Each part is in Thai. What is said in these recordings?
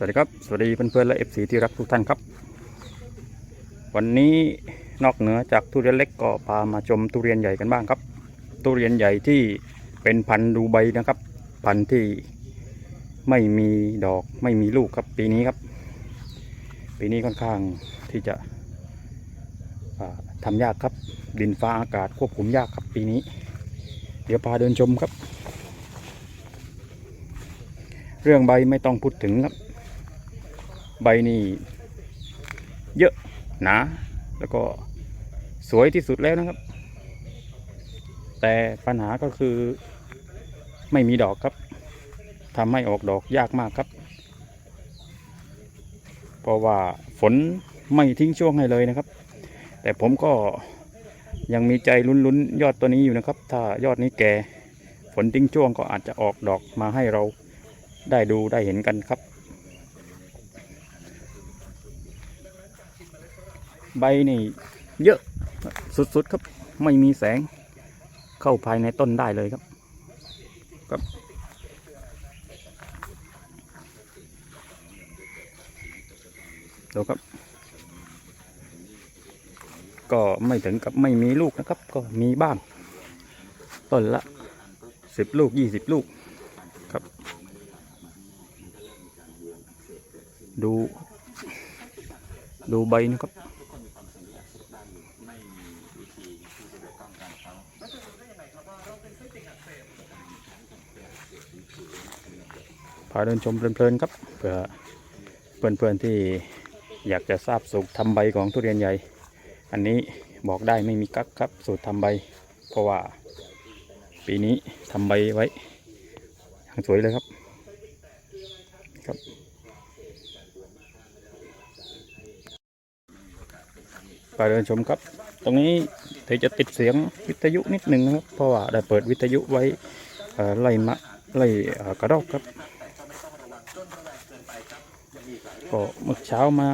สวัสดีครับ สวัสดีเพื่อนๆและเอฟซีที่รักทุกท่านครับ วันนี้นอกเหนือจากทุเรียนเล็กก็พามาชมทุเรียนใหญ่กันบ้างครับ ทุเรียนใหญ่ที่เป็นพันธุ์ดูใบนะครับ พันธุ์ที่ไม่มีดอกไม่มีลูกครับปีนี้ครับ ปีนี้ค่อนข้างที่จะอ่าทำยากครับ ดินฟ้าอากาศควบคุมยากครับปีนี้ เดี๋ยวพาเดินชมครับ เรื่องใบไม่ต้องพูดถึงครับ ใบนี่เยอะหนาแล้วก็สวยที่สุดแล้วนะครับ แต่ปัญหาก็คือไม่มีดอกครับทำให้ออกดอกยากมากครับ เพราะว่าฝนไม่ทิ้งช่วงให้เลยนะครับ แต่ผมก็ยังมีใจลุ้นๆ ยอดตัวนี้อยู่นะครับ ถ้ายอดนี้แก่ฝนทิ้งช่วงก็อาจจะออกดอกมาให้เราได้ดูได้เห็นกันครับ ใบนี่เยอะสุดๆครับ ไม่มีแสงเข้าภายในต้นได้เลยครับครับ ดูครับ ก็ไม่ถึงกับไม่มีลูกนะครับ ก็มีบ้าง ต้นละสิบลูกยี่สิบลูกครับ ดู ดูใบนะครับ พาเดินชมเพลินๆครับเผื่อเพื่อนๆที่อยากจะทราบสูตรทำใบของทุเรียนใหญ่ อันนี้บอกได้ไม่มีกักครับสูตรทำใบ เพราะว่าปีนี้ทำใบไว้อย่างสวยเลยครับครับ ไปเดินชมครับ ตรงนี้เธอจะติดเสียงวิทยุนิดหนึ่งครับ เพราะว่าได้เปิดวิทยุไว้ไล่มะไล่กระรอกครับ ก็เมื่อเช้ามา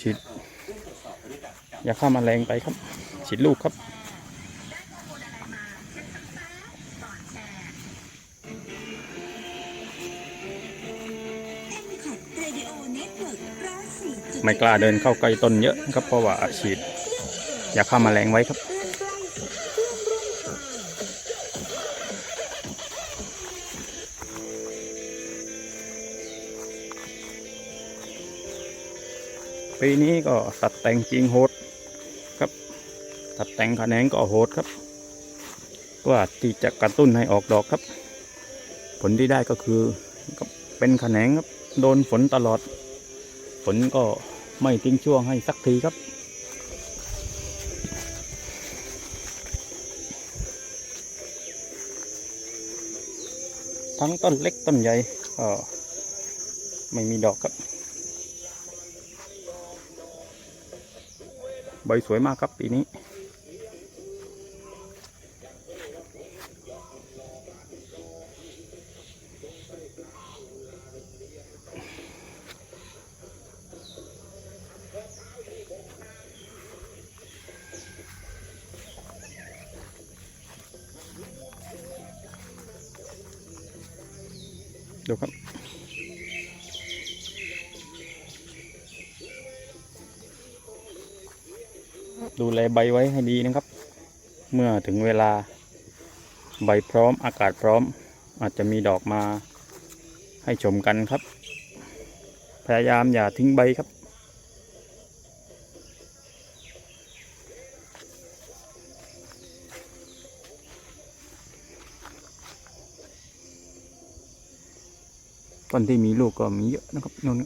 ฉีดยาฆ่ามาแมลงไปครับฉีดลูกครับไม่กล้าเดินเข้าใกล้ต้นเยอะครับเพราะว่าฉีดยาฆ่าแมลงไว้ครับ ปีนี้ก็ตัดแต่งจริงโหดครับ ตัดแต่งแขนงก็โหดครับว่าที่จะกระตุ้นให้ออกดอกครับ ผลที่ได้ก็คือเป็นแขนงครับโดนฝนตลอด ฝนก็ไม่ทิ้งช่วงให้สักทีครับทั้งต้นเล็กต้นใหญ่ก็ไม่มีดอกครับ ใบสวยมากครับปีนี้ ดูครับ ดูแลใบไว้ให้ดีนะครับ เมื่อถึงเวลาใบพร้อมอากาศพร้อม อาจจะมีดอกมาให้ชมกันครับ พยายามอย่าทิ้งใบครับ ต้นที่มีลูกก็มีเยอะนะครับนู่น